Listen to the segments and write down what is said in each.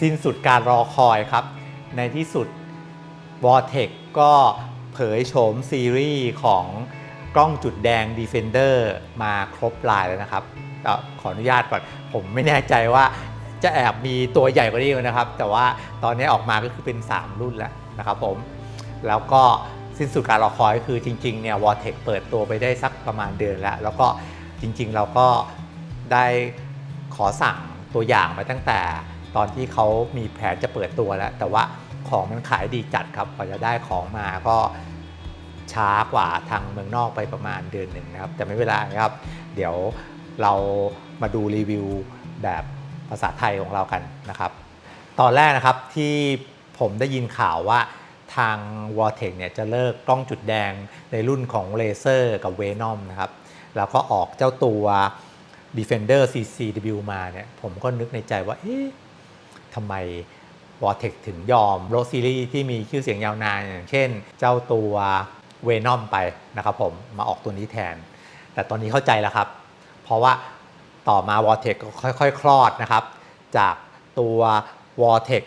สิ้นสุดการรอคอยครับ ในที่สุด v o r t e x ก็เผยโฉมซีรีส์ของกล้องจุดแดง Defender มาครบลายแล้วนะครับก็ขออนุญาตก่อน ผมไม่แน่ใจว่าจะแอบมีตัวใหญ่กว่านี้นะครับ แต่ว่าตอนนี้ออกมาก็คือเป็น 3 รุ่นแล้วนะครับผม แล้วก็สิ้นสุดการรอคอยคือจริงๆเนี่ย v o r t e x เปิดตัวไปได้สักประมาณเดือนแล้ว แล้วก็จริงๆเราก็ได้ขอสั่งตัวอย่างมาตั้งแต่ ตอนที่เขามีแผนจะเปิดตัวแล้ว แต่ว่าของมันขายดีจัดครับกว่าจะได้ของมาก็ช้ากว่าทางเมืองนอกไปประมาณเดือนหนึ่งนะครับ แต่ไม่เป็นไรครับ เดี๋ยวเรามาดูรีวิวแบบภาษาไทยของเรากันนะครับ ตอนแรกนะครับที่ผมได้ยินข่าวว่าทาง v o r t e x เนี่ยจะเลิกกล้องจุดแดงในรุ่นของเลเซอร์กับ Venom นะครับ แล้วก็ออกเจ้าตัว Defender CCW มาเนี่ย ผมก็นึกในใจว่า เอ๊ะ ทำไม v o r t e x ถึงยอมโรซีรีส์ที่มีชื่อเสียงยาวนานอย่างเช่น เจ้าตัว Venom ไปนะครับผมมาออกตัวนี้แทน แต่ตอนนี้เข้าใจแล้วครับ เพราะว่าต่อมา v o r t e x ก็ค่อยๆ คลอดนะครับ จากตัว v o r t e x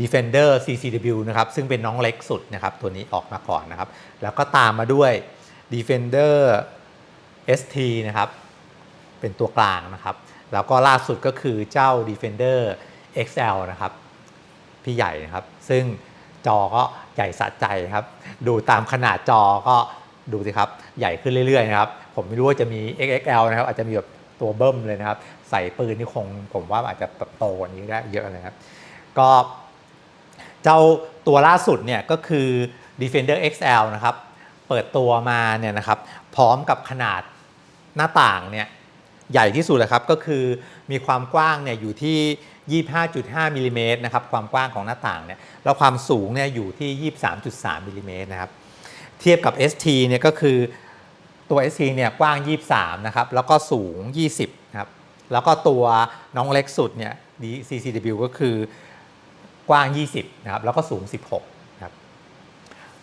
Defender CCW นะครับ ซึ่งเป็นน้องเล็กสุดนะครับ ตัวนี้ออกมาก่อนนะครับ แล้วก็ตามมาด้วย Defender ST นะครับ เป็นตัวกลางนะครับ แล้วก็ล่าสุดก็คือเจ้า Defender XL นะครับ พี่ใหญ่นะครับ ซึ่งจอก็ใหญ่สะใจครับ ดูตามขนาดจอก็ดูสิครับ ใหญ่ขึ้นเรื่อยๆนะครับ ผมไม่รู้ว่าจะมี XXL นะครับ อาจจะมีแบบตัวเบิ้มเลยนะครับ ใส่ปืนนี่คงผมว่าอาจจะโตกว่านี้ได้เยอะเลยครับ ก็เจ้าตัวล่าสุดเนี่ยก็คือ Defender XL นะครับ เปิดตัวมาเนี่ยนะครับ พร้อมกับขนาดหน้าต่างเนี่ยใหญ่ที่สุดเลยครับ ก็คือมีความกว้างเนี่ยอยู่ที่ 25.5มิลลิเมตรนะครับความกว้างของหน้าต่างเนี่ยแล้วความสูงเนี่ยอยู่ที่ 23.3มิลลิเมตรนะครับเทียบกับ ST เนี่ยก็คือตัว ST เนี่ยกว้าง 23นะครับแล้วก็สูง 20นะครับแล้วก็ตัวน้องเล็กสุดเนี่ย CCW ก็คือกว้าง 20นะครับแล้วก็สูง 16นะครับ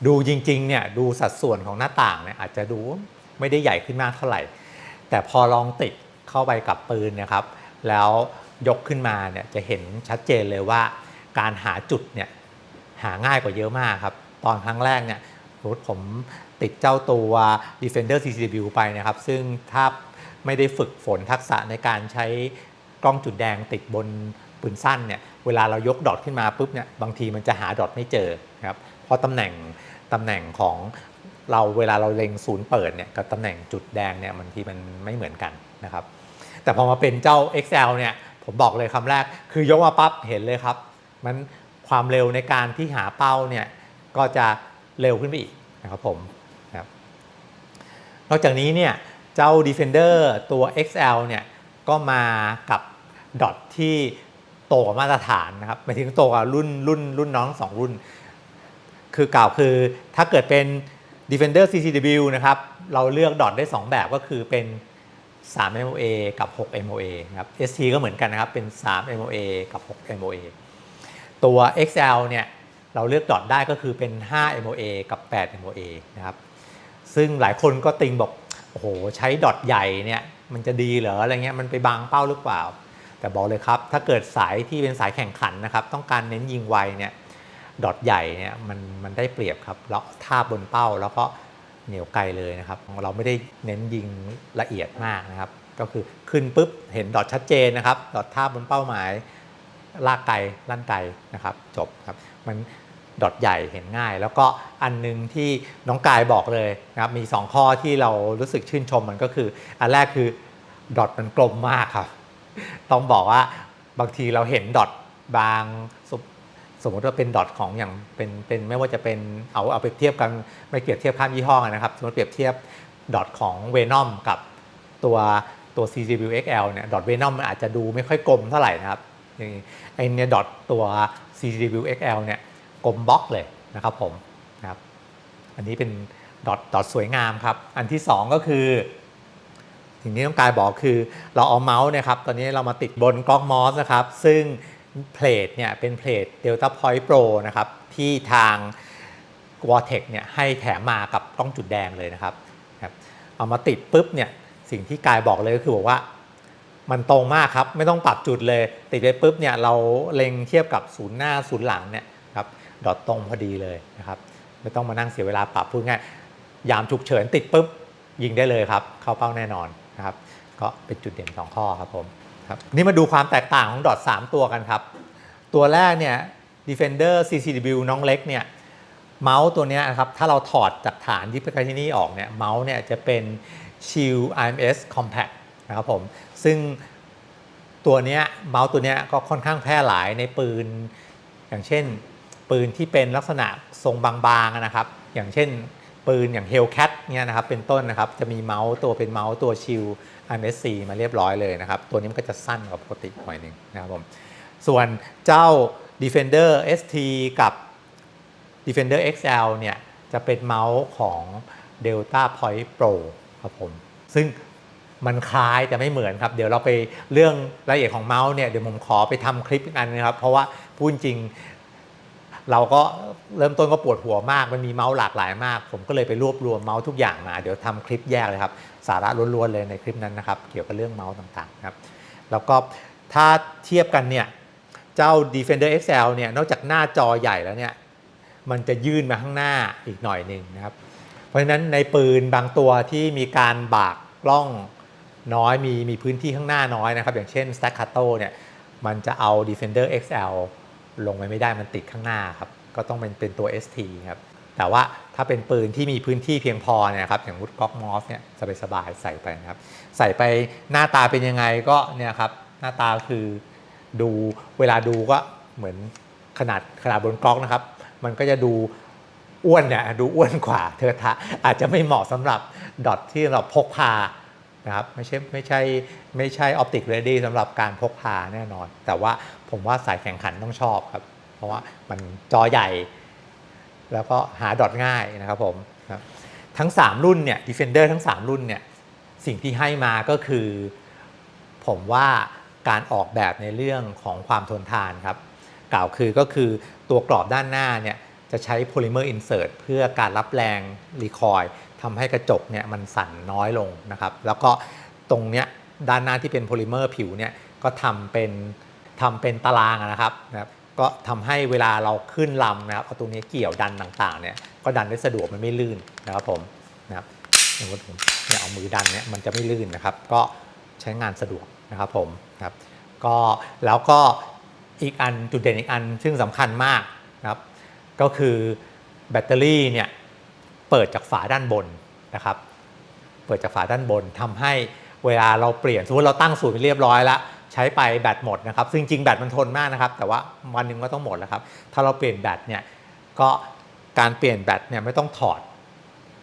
ดูจริงๆเนี่ยดูสัดส่วนของหน้าต่างเนี่ยอาจจะดูไม่ได้ใหญ่ขึ้นมากเท่าไหร่ แต่พอลองติดเข้าไปกับปืนนะครับแล้ว ยกขึ้นมาเนี่ยจะเห็นชัดเจนเลยว่าการหาจุดเนี่ยหาง่ายกว่าเยอะมากครับ ตอนครั้งแรกเนี่ยสมมติผมติดเจ้าตัว Defender CCW ไปนะครับ ซึ่งถ้าไม่ได้ฝึกฝนทักษะในการใช้กล้องจุดแดงติดบนปืนสั้นเนี่ยเวลาเรายกดอทขึ้นมาปุ๊บเนี่ยบางทีมันจะหาดอทไม่เจอครับเพราะตำแหน่งตำแหน่งของเราเวลาเราเล็งศูนย์เปิดเนี่ยกับตำแหน่งจุดแดงเนี่ยบางทีมันไม่เหมือนกันนะครับ แต่พอมาเป็นเจ้า XL เนี่ย ผมบอกเลยคำแรก คือยกมาปั๊บเห็นเลยครับ มันความเร็วในการที่หาเป้าเนี่ยก็จะเร็วขึ้นไปอีกนะครับผมนะครับนอกจากนี้เนี่ยเจ้า Defender ตัว XL เนี่ยก็มากับดอทที่โตกว่ามาตรฐานนะครับหมายถึงโตกว่ารุ่นรุ่นรุ่นน้องสองรุ่น คือกล่าวคือถ้าเกิดเป็น Defender CCW นะครับ เราเลือกดอทได้ 2 แบบก็คือเป็น 3 MOA กับ 6 MOA นะครับ ST ก็เหมือนกันนะครับ เป็น 3 MOA กับ 6 MOA ตัว XL เนี่ยเราเลือกดอทได้ก็คือเป็น 5 MOA กับ 8 MOA นะครับ ซึ่งหลายคนก็ติงบอก โอ้โห ใช้ดอทใหญ่เนี่ยมันจะดีเหรออะไรเงี้ยมันไปบังเป้าหรือเปล่า แต่บอกเลยครับ ถ้าเกิดสายที่เป็นสายแข่งขันนะครับ ต้องการเน้นยิงไวเนี่ยดอทใหญ่เนี่ยมันมันได้เปรียบครับแล้วท่าบนเป้าแล้วก็ เหนียวไกลเลยนะครับเราไม่ได้เน้นยิงละเอียดมากนะครับก็คือขึ้นปุ๊บเห็นดอทชัดเจนนะครับดอทท่าบนเป้าหมายลากไกลลั่นไกลนะครับจบครับมันดอทใหญ่เห็นง่าย แล้วก็อันหนึงที่น้องกายบอกเลยนะครับมี 2 ข้อที่เรารู้สึกชื่นชมมันก็คือ อันแรกคือดอทมันกลมมากครับ ต้องบอกว่าบางทีเราเห็นดอทบาง สมมติว่าเป็นดอทของอย่างเป็นเป็นไม่ว่าจะเป็นเอาเอาไปเทียบกันไม่เปรียบเทียบข้ามยี่ห้อนนะครับ สมมติเปรียบเทียบดอทของ Venom กับตัวตัว CCW XL เนี่ยดอท Venom มันอาจจะดูไม่ค่อยกลมเท่าไหร่นะครับไอเนี่ยดอทตัว CCW XL เนี่ยกลมบล็อกเลยนะครับผมนะครับอันนี้เป็นดอทดอทสวยงามครับ อันที่ 2 ก็คือสิ่งที่ต้องการบอกคือเราเอาเมาส์นะครับตอนนี้เรามาติดบนกล้องมอสนะครับ ซึ่ง เพลทเนี่ยเป็นเพลท Delta Point Pro นะครับที่ทาง v o r t e x เนี่ยให้แถมมากับกล้องจุดแดงเลยนะครับครับเอามาติดปุ๊บเนี่ยสิ่งที่กายบอกเลยก็คือบอกว่ามันตรงมากครับ ไม่ต้องปรับจุดเลย ติดไปปุ๊บเนี่ยเราเล็งเทียบกับศูนย์หน้าศูนย์หลังเนี่ยครับดอทตรงพอดีเลยนะครับไม่ต้องมานั่งเสียเวลาปรับพูดง่ายยามฉุกเฉินติดปุ๊บยิงได้เลยครับ เข้าเป้าแน่นอนนะครับ ก็เป็นจุดเด่น 2 ข้อครับผม ครับ นี่มาดูความแตกต่างของดอท3ตัวกันครับ ตัวแรกเนี่ย Defender CCW น้องเล็กเนี่ยเมาส์ตัวนี้นะครับถ้าเราถอดจากฐานที่ไปที่นี่ออกเนี่ยเมาส์เนี่ยจะเป็น Shield IMS Compact นะครับผม ซึ่งตัวเนี้ยเมาส์ตัวเนี้ยก็ค่อนข้างแพร่หลายในปืน อย่างเช่นปืนที่เป็นลักษณะทรงบางๆนะครับ อย่างเช่น ปืนอย่าง Hellcat เนี่ยนะครับเป็นต้นนะครับจะมีเมาส์ตัวเป็นเมาส์ตัว Shield IMSC มาเรียบร้อยเลยนะครับตัวนี้มันก็จะสั้นกว่าปกติหน่อยหนึ่งนะครับผมส่วนเจ้า Defender ST กับ Defender XL เนี่ยจะเป็นเมาส์ของ Delta Point Pro ครับผมซึ่งมันคล้ายแต่ไม่เหมือนครับ เดี๋ยวเราไปเรื่องรายละเอียดของเมาส์เนี่ยเดี๋ยวผมขอไปทำคลิปอีกอันนะครับ เพราะว่าพูดจริง เราก็เริ่มต้นก็ปวดหัวมาก มันมีเมาส์หลากหลายมาก ผมก็เลยไปรวบรวมเมาส์ทุกอย่างมา เดี๋ยวทำคลิปแยกเลยครับ สาระล้วนๆเลยในคลิปนั้นนะครับ เกี่ยวกับเรื่องเมาส์ต่างๆครับ แล้วก็ถ้าเทียบกันเนี่ย เจ้า Defender XL เนี่ย นอกจากหน้าจอใหญ่แล้วเนี่ย มันจะยื่นมาข้างหน้าอีกหน่อยหนึ่งนะครับ เพราะฉะนั้นในปืนบางตัวที่มีการบากกล้องน้อยมีมีพื้นที่ข้างหน้าน้อยนะครับ อย่างเช่น Staccato เนี่ย มันจะเอา Defender XL ลงไปไม่ได้มันติดข้างหน้าครับ ก็ต้องเป็นเป็นตัว ST ครับ แต่ว่าถ้าเป็นปืนที่มีพื้นที่เพียงพอเนี่ยครับอย่างวุฒก๊อกมอสเนี่ยสบายๆใส่ไปนะครับ ใส่ไปหน้าตาเป็นยังไงก็เนี่ยครับหน้าตาคือดูเวลาดูก็เหมือนขนาดขนาดบนกล้องนะครับ มันก็จะดูอ้วนเนี่ยดูอ้วนกว่าเทอทะอาจจะไม่เหมาะสำหรับดอทที่เราพกพา นะครับไม่ใช่ไม่ใช่ไม่ใช่ออปติกเรดี้สำหรับการพกพาแน่นอน แต่ว่าผมว่าสายแข่งขันต้องชอบครับ เพราะว่ามันจอใหญ่ แล้วก็หาดอทง่ายนะครับผมครับทั้ง 3 รุ่นเนี่ย Defender ทั้ง 3 รุ่นเนี่ยสิ่งที่ให้มาก็คือ ผมว่าการออกแบบในเรื่องของความทนทานครับ กล่าวคือก็คือตัวกรอบด้านหน้าเนี่ยจะใช้โพลิเมอร์อินเสิร์ตเพื่อการรับแรงรีคอย ทำให้กระจกเนี่ยมันสั่นน้อยลงนะครับ แล้วก็ตรงเนี้ยด้านหน้าที่เป็นโพลิเมอร์ผิวเนี่ยก็ทำเป็นทำเป็นตารางนะครับนะครับก็ทำให้เวลาเราขึ้นลำนะครับเอาตรงนี้เกี่ยวดันต่างๆเนี่ยก็ดันได้สะดวกมันไม่ลื่นนะครับผมนะครับสมมติผมเนี่ยเอามือดันเนี่ยมันจะไม่ลื่นนะครับ ก็ใช้งานสะดวกนะครับผมนะครับก็แล้วก็อีกอันจุดเด่นอีกอันซึ่งสำคัญมากนะครับก็คือแบตเตอรี่เนี่ย เปิดจากฝาด้านบนนะครับ เปิดจากฝาด้านบนทำให้เวลาเราเปลี่ยนสมมติเราตั้งสูตรไปเรียบร้อยแล้วใช้ไปแบตหมดนะครับ ซึ่งจริงแบตมันทนมากนะครับ แต่ว่าวันหนึ่งก็ต้องหมดแล้วครับ ถ้าเราเปลี่ยนแบตเนี่ยก็การเปลี่ยนแบตเนี่ยไม่ต้องถอด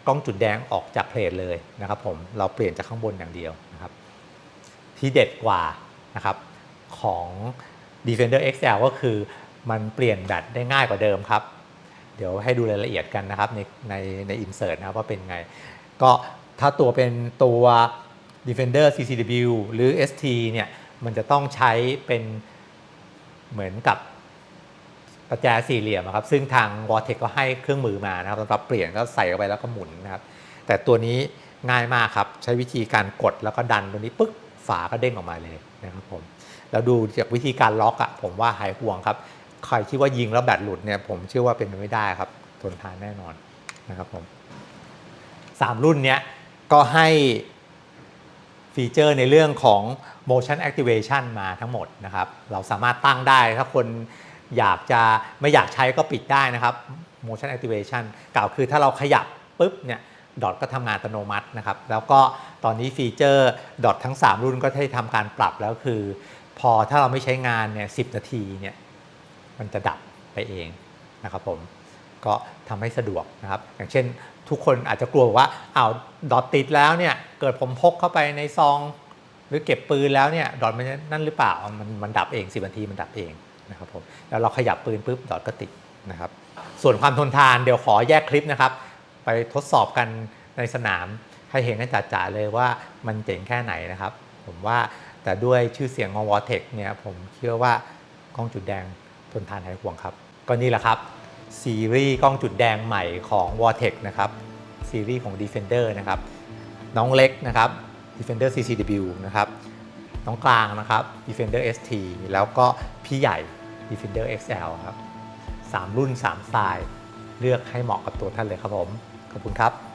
กล้องจุดแดงออกจากเพลทเลยนะครับ ผมเราเปลี่ยนจากข้างบนอย่างเดียวนะครับ ที่เด็ดกว่านะครับของ Defender XL ก็คือมันเปลี่ยนแบตได้ง่ายกว่าเดิมครับ เดี๋ยวให้ดูรายละเอียดกันนะครับในในใน insert นะครับว่าเป็นไง ก็ถ้าตัวเป็นตัว Defender CCW หรือ ST เนี่ยมันจะต้องใช้เป็นเหมือนกับประแจสี่เหลี่ยมครับ ซึ่งทาง Vortex ก็ให้เครื่องมือมานะครับสำหรับเปลี่ยนก็ใส่เข้าไปแล้วก็หมุนนะครับ แต่ตัวนี้ง่ายมากครับ ใช้วิธีการกดแล้วก็ดันตัวนี้ปึ๊กฝาก็เด้งออกมาเลยนะครับผมแล้วดูจากวิธีการล็อกอะผมว่าหายห่วงครับ ใครคิดว่ายิงแล้วแบตหลุดเนี่ยผมเชื่อว่าเป็นไปไม่ได้ครับ ทนทานแน่นอนนะครับผมสามรุ่นเนี้ยก็ให้ฟีเจอร์ในเรื่องของ motion activation มาทั้งหมดนะครับ เราสามารถตั้งได้ถ้าคนอยากจะไม่อยากใช้ก็ปิดได้นะครับ motion activation กล่าวคือถ้าเราขยับปุ๊บเนี่ยดอทก็ทำงานอัตโนมัตินะครับ แล้วก็ตอนนี้ฟีเจอร์ดอททั้ง 3 รุ่นก็ได้ทำการปรับแล้วคือ พอถ้าเราไม่ใช้งานเนี่ยสินาทีเนี่ย มันจะดับไปเองนะครับผมก็ทำให้สะดวกนะครับ อย่างเช่นทุกคนอาจจะกลัวว่าอ้าวดอทติดแล้วเนี่ยเกิดผมพกเข้าไปในซอง หรือเก็บปืนแล้วเนี่ยดอทมันนั่นหรือเปล่ามันมันดับเอง10นาทีมันดับเองนะครับผมแล้วเราขยับปืนปุ๊บดอทก็ติดนะครับ ส่วนความทนทานเดี๋ยวขอแยกคลิปนะครับ ไปทดสอบกันในสนามให้เห็นกันจ่าๆเลยว่ามันเจ๋งแค่ไหนนะครับ ผมว่าแต่ด้วยชื่อเสียงของ Vortex เนี่ยผมเชื่อว่ากล้องจุดแดง นทานหายห่วงครับ ก็นี่แหละครับ ซีรีส์กล้องจุดแดงใหม่ของ Vortex นะครับ ซีรีส์ของ Defender นะครับ น้องเล็กนะครับ Defender CCW นะครับน้องกลางนะครับ Defender ST แล้วก็พี่ใหญ่ Defender XL ครับ 3 รุ่น 3 สไตล์ เลือกให้เหมาะกับตัวท่านเลยครับผม ขอบคุณครับ